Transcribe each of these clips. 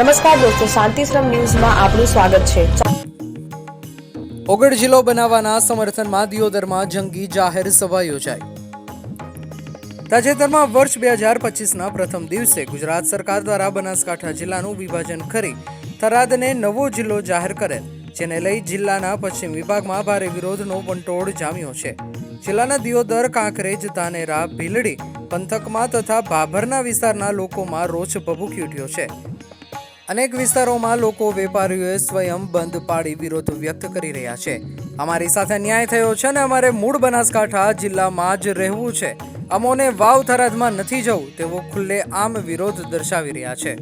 નમસ્કાર દોસ્તો, શાંતિશ્રમ ન્યૂઝમાં આપનું સ્વાગત છે. ઓગળ જિલ્લો બનાવવાના સમર્થનમાં દિયોદરમાં જંગી જાહેર સભા યોજાઈ. તાજેતરમાં વર્ષ બે હજાર પચીસના પ્રથમ દિવસે ગુજરાત સરકાર દ્વારા બનાસકાંઠા જિલ્લાનું વિભાજન કરી થરાદને નવો જિલ્લો જાહેર કરેલ, જેને લઈ જિલ્લાના પશ્ચિમ વિભાગમાં ભારે વિરોધનો વંટોળ જામ્યો છે. જિલ્લાના દિયોદર, કાંકરેજ, ધાનેરા, ભીલડી, પંથકમાં તથા ભાભરના વિસ્તારના લોકોમાં રોષ ભભૂકી ઉઠ્યો છે. અનેક વિસ્તારોમાં લોકો વેપારીઓએ સ્વયં બંધ પાડી વિરોધ વ્યક્ત કરી રહ્યા છે. અમારી સાથે ન્યાય થયો છે અને અમારે મૂળ બનાસકાંઠા જિલ્લામાં જ રહેવું છે. અમોને વાવ થરાદમાં નથી જવું તેવો ખુલ્લે આમ વિરોધ દર્શાવી રહ્યા છે.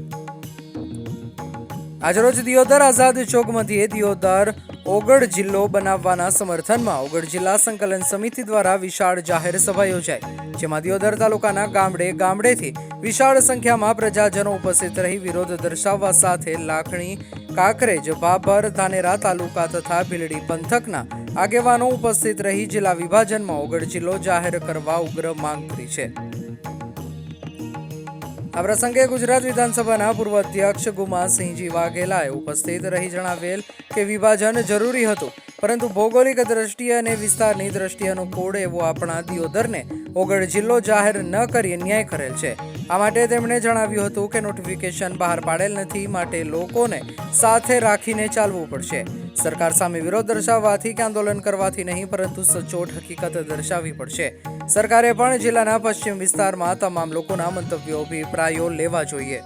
આજરોજ દિયોદર આઝાદ ચોક મધ્યે દિયોદર ઓગળ જિલ્લો બનાવવાના સમર્થનમાં ઓગળ જિલ્લા સંકલન સમિતિ દ્વારા વિશાળ જાહેર સભા યોજાઈ, જેમાં દિયોદર તાલુકાના ગામડે ગામડેથી વિશાળ સંખ્યામાં પ્રજાજનો ઉપસ્થિત રહી વિરોધ દર્શાવવા સાથે લાખણી, કાકરેજ ભાભર ધાનેરા તાલુકા તથા ભીલડી પંથકના આગેવાનો ઉપસ્થિત રહી જિલ્લા વિભાજનમાં ઓગળ જિલ્લો જાહેર કરવા ઉગ્ર માંગ કરી છે. આ પ્રસંગે ગુજરાત વિધાનસભાના પૂર્વ અધ્યક્ષ ગુમાસિંહજી વાઘેલાએ ઉપસ્થિત રહી જણાવેલ કે વિભાજન જરૂરી હતું, પરંતુ ભૌગોલિક દ્રષ્ટિએ અને વિસ્તારની દ્રષ્ટિએનો કોડ એવો આપણા દિયોદરને ઓગળ જિલ્લો જાહેર ન કરી ન્યાય કરેલ છે. આ માટે તેમણે જણાવ્યું હતું કે નોટિફિકેશન બહાર પાડેલ નથી, માટે લોકોને સાથે રાખીને ચાલવું પડશે. સરકાર સામે વિરોધ દર્શાવવાથી કે આંદોલન કરવાથી નહીં, પરંતુ સચોટ હકીકત દર્શાવવી પડશે. સરકારે પણ જિલ્લાના પશ્ચિમ વિસ્તારમાં તમામ લોકોના મંતવ્યો, અભિપ્રાયો લેવા જોઈએ.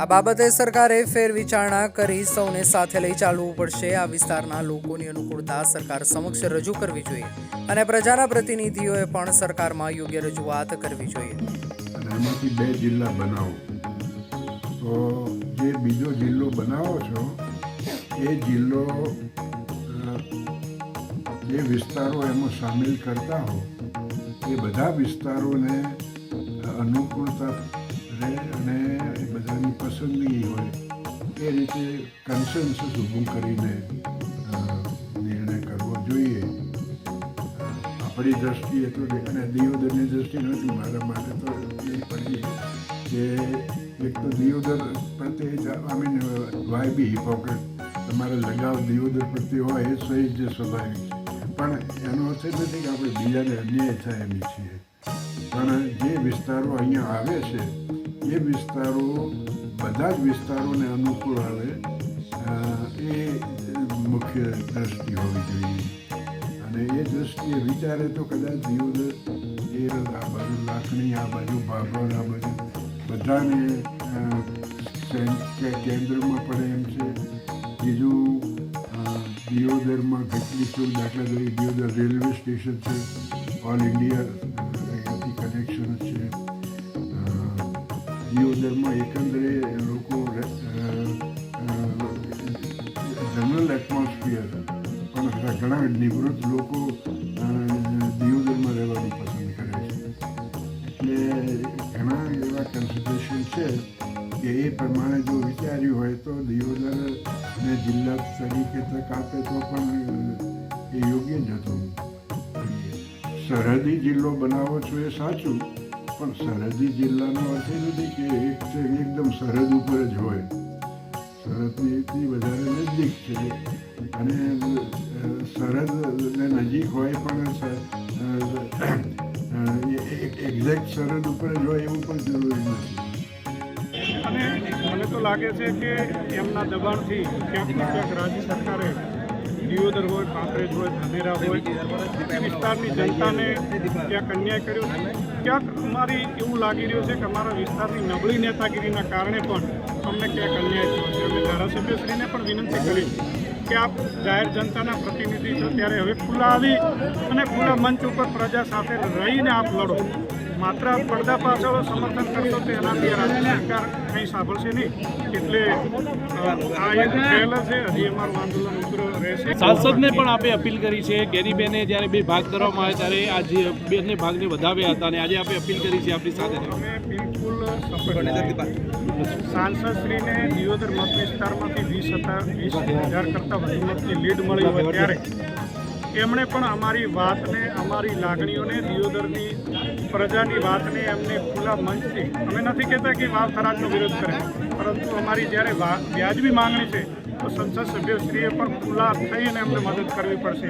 આ બાબતે સરકારે ફેર વિચારણા કરી સૌને સાથે લઈ ચાલવું પડશે. આ વિસ્તારના લોકોની અનુકૂળતા સરકાર સમક્ષ રજૂ કરવી જોઈએ અને પ્રજાના પ્રતિનિધિઓએ પણ સરકારમાં યોગ્ય રજૂઆત કરવી જોઈએ. અને એમાંથી બે જિલ્લા બનાવો. તો જે બીજો જિલ્લો બનાવો છો, એ જિલ્લો જે વિસ્તારો એમાં સામેલ કરતા હો, એ બધા વિસ્તારોને અનુકૂળતા રહે અને એ બધાની પસંદગી હોય, એ રીતે કન્સન્સસ ઊભું કરીને આપણી દ્રષ્ટિએ તો અને દિયોદરની દ્રષ્ટિ નથી મારા માટે તો એ પડી કે એક તો દિયોદર પ્રત્યે આઈ મીન વાય બી હિપોક્રેટ તમારે લગાવ દિયોદર પ્રત્યે હોય એ સહી જ સ્વાભાવિક છે. પણ એનો અર્થ નથી કે આપણે બીજાને અન્યાય થાય એમ છીએ. પણ જે વિસ્તારો અહીંયા આવે છે, એ વિસ્તારો, બધા જ વિસ્તારોને અનુકૂળ આવે એ મુખ્ય દ્રષ્ટિ હોવી જોઈએ. અને એ દ્રષ્ટિએ વિચારે તો કદાચ દિયોદર એ આ બાજુ લાખણી આ બાજુ ભાગવાન આ બાજુ બધાને કેન્દ્રમાં પડે એમ છે. બીજું દિયોદરમાં કેટલી શું દાખલા તરીકે દિયોદર રેલવે સ્ટેશન છે. ઓલ ઇન્ડિયા કનેક્શન છે. દિયોદરમાં એકંદરે લોકો જનરલ એટમોસ્ફિયર ઘણા- નિવૃત્ત લોકો અ, રહેવાનું પસંદ કરે છે. એટલે ઘણા એવા કન્સિડરેશન છે કે એ પ્રમાણે જો વિચાર્યું હોય તો દિયોદરને જિલ્લા તરીકે તક આપે તો પણ એ યોગ્ય જ હતું. સરહદી જિલ્લો બનાવો છો એ સાચું પણ સરહદી જિલ્લાનો અર્થ એ નથી કે એક એકદમ સરહદ ઉપર જ હોય. સરહદથી વધારે નજીક છે અને સરહદને નજીક હોય પણ એક્ઝેક્ટ સરહદ ઉપર જ હોય એવું પણ જરૂરી નથી. અને મને તો લાગે છે કે એમના દબાણથી ક્યાંક ક્યાંક રાજ્ય સરકારે દિયોદર હોય કાંકરેજ હોય, ધાનેરા હોય વિસ્તારની જનતાને ક્યાંક અન્યાય કર્યો ક્યાંક અમારી એવું લાગી રહ્યું છે કે અમારા વિસ્તારની નબળી નેતાગીરીના કારણે પણ અમને ક્યાંક અન્યાય થયો છે? અમે ધારાસભ્યશ્રીને પણ વિનંતી કરી કે આપ જાહેર જનતાના પ્રતિનિધિ છો, ત્યારે હવે ખુલ્લા આવી અને ખુલ્લા મંચ ઉપર પ્રજા સાથે રહીને આપ લડો. માત્ર પડદા પાછળ સમર્થન કરશો તો એનાથી રાજ્ય સરકાર કંઈ સાંભળશે નહીં. એટલે આ એક પહેલ છે, હજી અમારું આંદોલન સાંસદને પણ આપે અપીલ કરી છે. ગેરીબેને જ્યારે બે ભાગ કરવામાં આવ્યા ત્યારે આજે બંને ભાગને વધાવ્યા હતા અને આજે આપણે અપીલ કરી છે આપણી સાથે. બિલકુલ સાંસદશ્રીને દિયોદર મત વિસ્તારમાંથી વીસ હતા, વીસ હજાર કરતાં વધુ મતની લીડ મળી હોય ત્યારે એમણે પણ અમારી વાતને, અમારી લાગણીઓને, દિયોદરની પ્રજાની વાતને એમને ખુલ્લા મંચથી, અમે નથી કહેતા કે વાવ થરાદનો વિરોધ કરે, પરંતુ અમારી જ્યારે વ્યાજબી માંગણી છે સંસદ સભ્યશ્રીએ પણ ખુલ્લા થઈને એમને મદદ કરવી પડશે.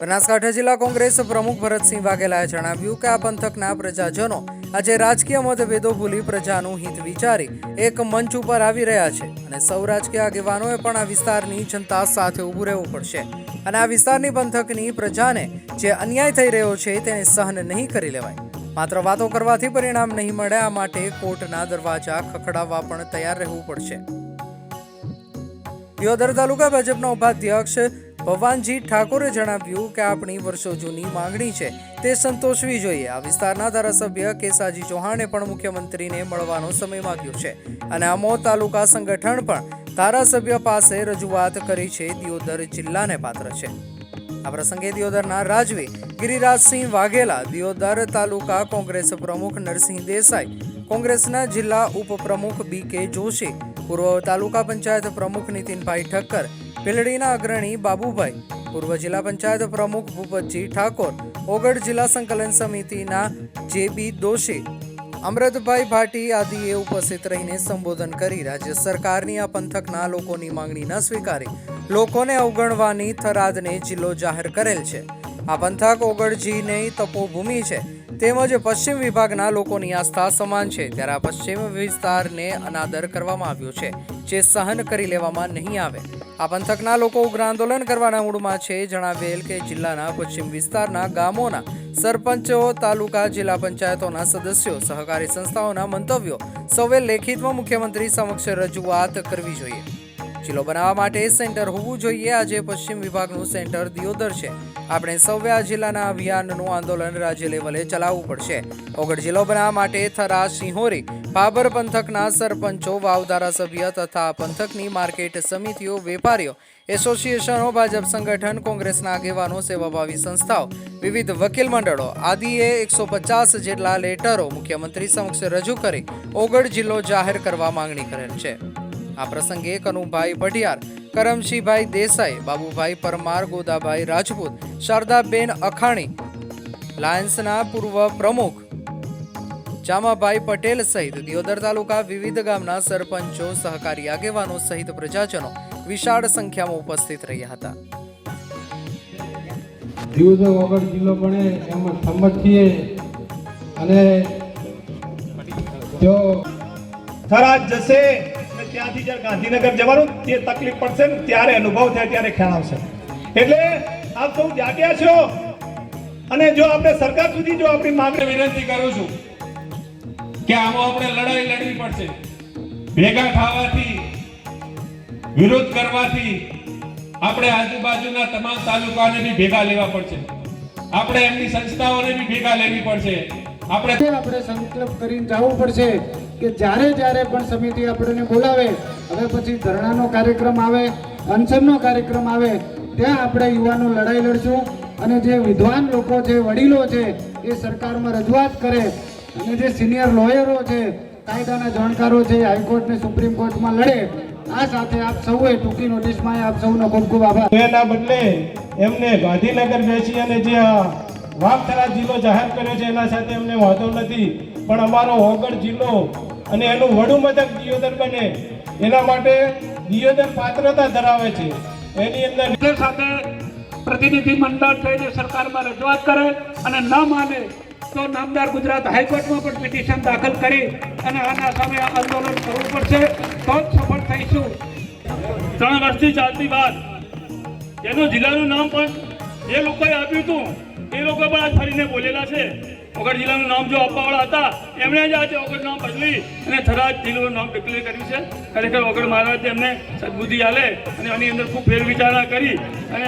બનાસકાંઠા જિલ્લા કોંગ્રેસ પ્રમુખ ભરતસિંહ વાઘેલાએ જણાવ્યું કે આ પંથકના પ્રજાજનો આજે રાજકીય મતભેદો ભૂલી પ્રજાનું હિત વિચારી એક મંચ ઉપર આવી રહ્યા છે અને સૌ રાજકીય આગેવાનોએ પણ આ વિસ્તારની જનતા સાથે ઊભું રહેવું પડશે. અને આ વિસ્તારની પંથકની પ્રજાને જે અન્યાય થઈ રહ્યો છે તેને સહન નહીં કરી લેવાય. માત્ર વાતો કરવાથી પરિણામ નહીં મળે, આ માટે કોર્ટના દરવાજા ખખડાવવા પણ તૈયાર રહેવું પડશે. દિયોદર તાલુકા ભાજપના ઉપાધ્યક્ષ ભવાનજી ઠાકોરે જણાવ્યું કે આપણી વર્ષો જૂની માંગણી છે, તે સંતોષવી જોઈએ. આ વિસ્તારના ધારાસભ્ય કેસાજી ચૌહાણે પણ મુખ્યમંત્રીને મળવાનો સમય માંગ્યો છે અને આમો તાલુકા સંગઠન પણ ધારાસભ્ય પાસે રજૂઆત કરી છે, દિયોદર જિલ્લાને પાત્ર છે. આ પ્રસંગે દિયોદરના રાજવી ગિરિરાજસિંહ વાઘેલા, દિયોદર તાલુકા કોંગ્રેસ પ્રમુખ નરસિંહ દેસાઈ, કોંગ્રેસના જિલ્લા ઉપપ્રમુખ બી કે જોશી પૂર્વ તાલુકા પંચાયત પ્રમુખ નીતિનભાઈ ઠક્કર, પીલડીના અગ્રણી બાબુભાઈ, પૂર્વ જિલ્લા પંચાયત પ્રમુખ ભૂપતજી ઠાકોર ઓગળ જિલ્લા સંકલન સમિતિના જે બી દોશી, અમૃતભાઈ ભાટી આદિએ ઉપસ્થિત રહીને સંબોધન કરી રાજ્ય સરકારની આ પંથકના લોકોની માંગણી ન સ્વીકારી. લોકોને અવગણવાની થરાદને જિલ્લો જાહેર કરેલ છે. આ પંથક ઓગળજીની તપોભૂમિ છે. તેમજ પશ્ચિમ વિભાગના લોકોની આસ્થા સમાન છે. ત્યારે આ પશ્ચિમ વિસ્તારને અનાદર કરવામાં આવ્યો છે, જે સહન કરી લેવામાં નહીં આવે. આ પંથકના લોકો ઉગ્ર આંદોલન કરવાના મૂડમાં છે. જણાવેલ કે જિલ્લાના પશ્ચિમ વિસ્તારના ગામોના સરપંચો, તાલુકા જિલ્લા પંચાયતોના સદસ્યો, સહકારી સંસ્થાઓના મંતવ્યો, સૌએ લેખિતમાં મુખ્યમંત્રી સમક્ષ રજૂઆત કરવી જોઈએ. જિલ્લો બનાવવા માટે સેન્ટર હોવું જોઈએ. આજે પશ્ચિમ વિભાગનું સેન્ટર દિયોદર છે. આપણે આ જિલ્લાના અભિયાનનું આંદોલન રાજ્ય લેવલે ચલાવવું પડશે. ઓગળ જિલ્લો બનાવવા માટે થરા સિંહોરી બાબર પંથકના સરપંચો, વાવ ધારાસભ્ય તથા પંથકની માર્કેટ સમિતિઓ, વેપારીઓ, એસોસિએશનો, ભાજપ સંગઠન, કોંગ્રેસના આગેવાનો, સેવાભાવી સંસ્થાઓ, વિવિધ વકીલ મંડળો આદિએ એકસો પચાસ જેટલા લેટરો મુખ્યમંત્રી સમક્ષ રજૂ કરી ઓગળ જિલ્લો જાહેર કરવા માંગણી કરેલ છે. આ પ્રસંગે કનુભાઈ ભટિયાર કરમશીભાઈ દેસાઈ બાબુભાઈ પરમાર ગોદાભાઈ રાજપૂત શારદાબેન અખાણી લાયન્સના પૂર્વ પ્રમુખ જામાભાઈ પટેલ સહિત દિયોદર તાલુકા વિવિધ ગામના સરપંચો સહકારી આગેવાનો સહિત પ્રજાજનો વિશાળ સંખ્યામાં ઉપસ્થિત રહ્યા હતા. દિયોદર વગર જિલ્લો બને એમાં સંમત છીએ અને જો થરાદ જશે. ત્યાંથી જ્યારે ગાંધીનગર જવાનું, તે તકલીફ પડશે ને ત્યારે અનુભવ થાય, ત્યારે ખ્યાલ આવશે. એટલે આપ સૌ જાગ્યા છો. અને જો આપણે સરકાર સુધી જો આપણી માંગણી વિનંતી કરું છું કે આમાં આપણે લડાઈ લડવી પડશે. ભેગા થવાથી, વિરોધ કરવાથી આપણે આજુબાજુના તમામ તાલુકાને બી ભેગા લેવા પડશે. આપણે એમની સંસ્થાઓને બી ભેગા લેવી પડશે. આપણે આપણે સંકલ્પ કરીને જવું પડશે કે જ્યારે જ્યારે પણ સમિતિ આપણને બોલાવે, હવે પછી ધરણાનો કાર્યક્રમ આવે અનશનનો કાર્યક્રમ આવે, ત્યાં આપણે યુવાનો લડાઈ લડશું અને જે વિદ્વાન લોકો છે, વડીલો છે, એ સરકારમાં રજૂઆત કરે અને જે સિનિયર લોયરો છે, કાયદાના જાણકારો છે હાઈકોર્ટ ને સુપ્રીમ કોર્ટમાં લડે, આ સાથે આપ સૌએ ટૂંકી નોટિસમાં આપ સૌનો ખૂબ ખૂબ આભાર. એના બદલે એમને ગાંધીનગર બેસી અને જે આ વાવથરા જિલ્લો જાહેર કર્યો છે. એના સાથે અમને વાંધો નથી. પણ અમારો વગર જિલ્લો અને એનું વડું મથક દિયોદર બને. એના માટે દિયોદર પાત્રતા ધરાવે છે. એની અંદર સાથે પ્રતિનિધિ મંડળ થઈને સરકારમાં રજૂઆત કરે અને ન માને તો નામદાર ગુજરાત હાઈકોર્ટમાં પણ પિટિશન દાખલ કરી અને આના સામે આંદોલન કરવું પડશે. તો જ સફળ થઈશું. ત્રણ વર્ષથી ચાલતી વાત. એનું જિલ્લાનું નામ પણ એ લોકોએ આપ્યું હતું. એ લોકો પણ આજ ફરીને બોલેલા છે. ઓગળ જિલ્લાનું નામ જો આપવાવાળા હતા, એમણે જ આજે ઓગળ નામ બદલી અને થરાદ જિલ્લાનું નામ ડિક્લેર કર્યું છે. ખરેખર ઓગળ મહારાજ એમને સદબુદ્ધિ આલે અને આની અંદર ખૂબ ફેરવિચારણા કરી અને